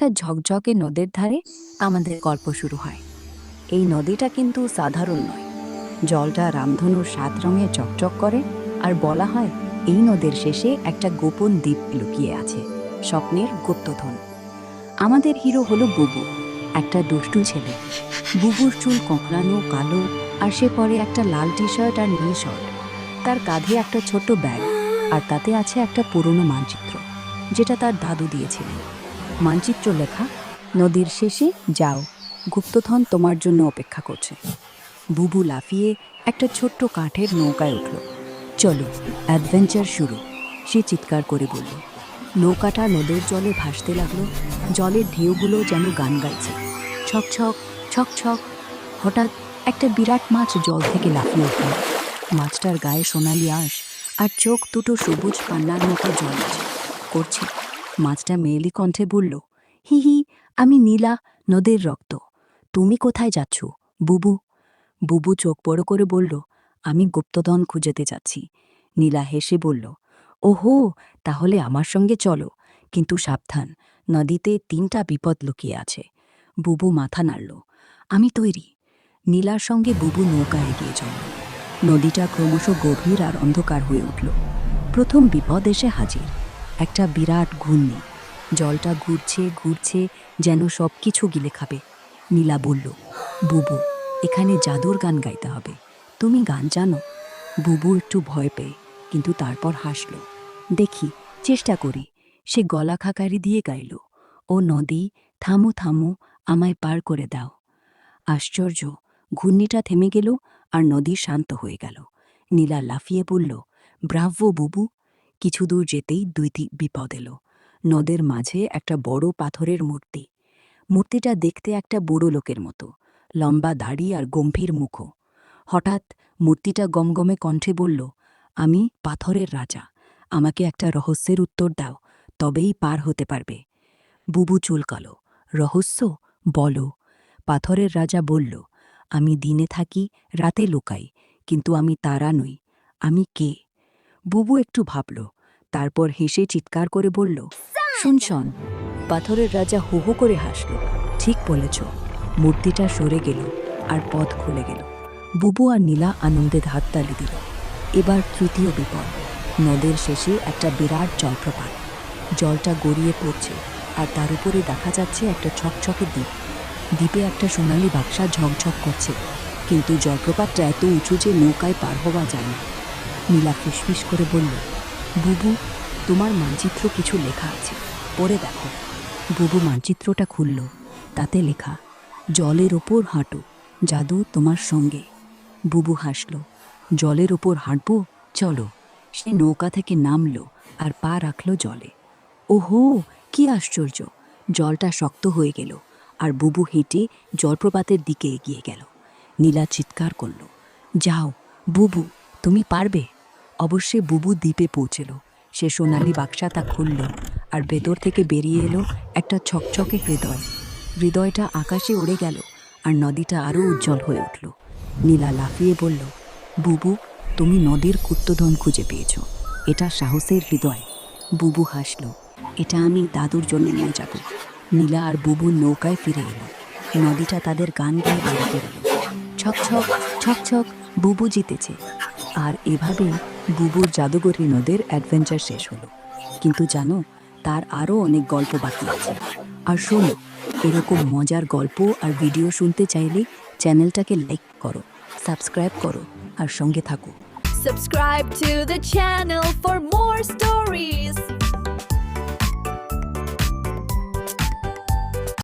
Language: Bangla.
একটা ঝকঝকে নদের ধারে আমাদের গল্প শুরু হয়। এই নদীটা কিন্তু সাধারণ নয়। জলটা রামধনুর সাত রঙে চকচক করে আর বলা হয় এই নদের শেষে একটা গোপন দ্বীপ লুকিয়ে আছে, স্বপ্নের গুপ্তধন। আমাদের হিরো হলো বুবু, একটা দুষ্টু ছেলে। বুবুর চুল কোঁকড়ানো, কালো, আর সে পরে একটা লাল টি শার্ট আর নীল শার্ট। তার কাঁধে একটা ছোট্ট ব্যাগ আর তাতে আছে একটা পুরনো মানচিত্র, যেটা তার দাদু দিয়েছিলেন। মানচিত্র লেখা নদীর শেষে যাও, গুপ্তধন তোমার জন্য অপেক্ষা করছে। বুবু লাফিয়ে একটা ছোট্ট কাঠের নৌকায় উঠল। চলো অ্যাডভেঞ্চার শুরু, সে চিৎকার করে বলল। নৌকাটা নদের জলে ভাসতে লাগল, জলের ঢেউগুলো যেন গান গাইছে। ছক ছক ছক ছক, হঠাৎ একটা বিরাট মাছ জল থেকে লাফিয়ে উঠল। মাছটার গায়ে সোনালি আঁশ আর চোখ দুটো সবুজ পান্নার মতো জল করছে। মাছটা মেয়েলি কণ্ঠে বলল, হি হি, আমি নীলা, নদের রক্ত। তুমি কোথায় যাচ্ছ, বুবু? বুবু চোখ বড় করে বলল, আমি গুপ্তধন খুঁজেতে যাচ্ছি। নীলা হেসে বলল, ওহো, তাহলে আমার সঙ্গে চলো, কিন্তু সাবধান, নদীতে তিনটা বিপদ লুকিয়ে আছে। বুবু মাথা নাড়ল, আমি তৈরি। নীলার সঙ্গে বুবু নৌকা এগিয়ে চলল। নদীটা ক্রমশ গভীর আর অন্ধকার হয়ে উঠল। প্রথম বিপদ এসে হাজির। একটা বিরাট ঘূর্ণি। জলটা ঘুরছে ঘুরছে, যেন সব কিছু গিলে খাবে। নীলা বলল, বুবু, এখানে জাদুর গান গাইতে হবে। তুমি গান জানো? বুবু একটু ভয় পেয়ে, কিন্তু তারপর হাসল, দেখি, চেষ্টা করি। সে গলা খাকারি দিয়ে গাইল, ও নদী, থামো থামো, আমায় পার করে দাও। আশ্চর্য, ঘূর্ণিটা থেমে গেল আর নদী শান্ত হয়ে গেল। নীলা লাফিয়ে বলল ব্রাভ্য বুবু কিছু দূর যেতেই দুইটি বিপদ এলো। নদের মাঝে একটা বড় পাথরের মূর্তি। মূর্তিটা দেখতে একটা বুড়ো লোকের মতো, লম্বা দাড়ি আর গম্ভীর মুখও হঠাৎ মূর্তিটা গমগমে কণ্ঠে বলল, আমি পাথরের রাজা, আমাকে একটা রহস্যের উত্তর দাও, তবেই পার হতে পারবে। বুবু চুলকালো, রহস্য? বলো। পাথরের রাজা বলল, আমি দিনে থাকি, রাতে লুকাই, কিন্তু আমি তারা নই, আমি কে? বুবু একটু ভাবল তারপর হেসে চিৎকার করে বলল, শুন শোন, পাথরের রাজা হো হো করে হাসল। ঠিক বলেছ, মূর্তিটা সরে গেল আর পথ খুলে গেল। বুবু আর নীলা আনন্দে হাততালি দিল। এবার তৃতীয় বিপদ, নদের শেষে একটা বিরাট জলপ্রপাত। জলটা গড়িয়ে পড়ছে আর তার উপরে দেখা যাচ্ছে একটা ছকছকে দ্বীপ। দ্বীপে একটা সোনালি বাক্সা ঝকঝক করছে, কিন্তু জলপ্রপাতটা এত উঁচু যে নৌকায় পার হওয়া যায় না। নীলা ফিসফিস করে বলল বুবু, তোমার মানচিত্র কিছু লেখা আছে। পরে দেখো। বুবু মানচিত্রটা খুলল। তাতে লেখা, জলের ওপর হাঁটো, জাদু তোমার সঙ্গে। বুবু হাসল, জলের ওপর হাঁটবো? চলো। সে নৌকা থেকে নামলো আর পা রাখল জলে। ওহো, কি আশ্চর্য! জলটা শক্ত হয়ে গেল। আর বুবু হেঁটে জলপ্রপাতের দিকে এগিয়ে গেল। নীলা চিৎকার করল, যাও, বুবু, তুমি পারবে? অবশ্যই বুবু দ্বীপে পৌঁছেল। সে সোনালি বাক্সা তা খুলল আর ভেতর থেকে বেরিয়ে এলো একটা ছকছকে হৃদয়। হৃদয়টা আকাশে উড়ে গেল আর নদীটা আরও উজ্জ্বল হয়ে উঠল। নীলা লাফিয়ে বলল, বুবু, তুমি নদীর কুত্তধন খুঁজে পেয়েছ। এটা সাহসের হৃদয়। বুবু হাসল, এটা আমি দাদুর জন্য নিয়ে যাব। নীলা আর বুবু নৌকায় ফিরে এলো। নদীটা তাদের গান গেয়ে বেড়াতে গেল। ছক ছক ছক ছক বুবু জিতেছে। আর এভাবেই বুবুর জাদুগরি নদের অ্যাডভেঞ্চার শেষ হলো। কিন্তু জানো, তার আরও অনেক গল্প বাকি আছে। আর শোনো, এরকম মজার গল্প আর ভিডিও শুনতে চাইলে চ্যানেলটাকে লাইক করো সাবস্ক্রাইব করো, আর সঙ্গে থাকো। Subscribe to the channel for more stories.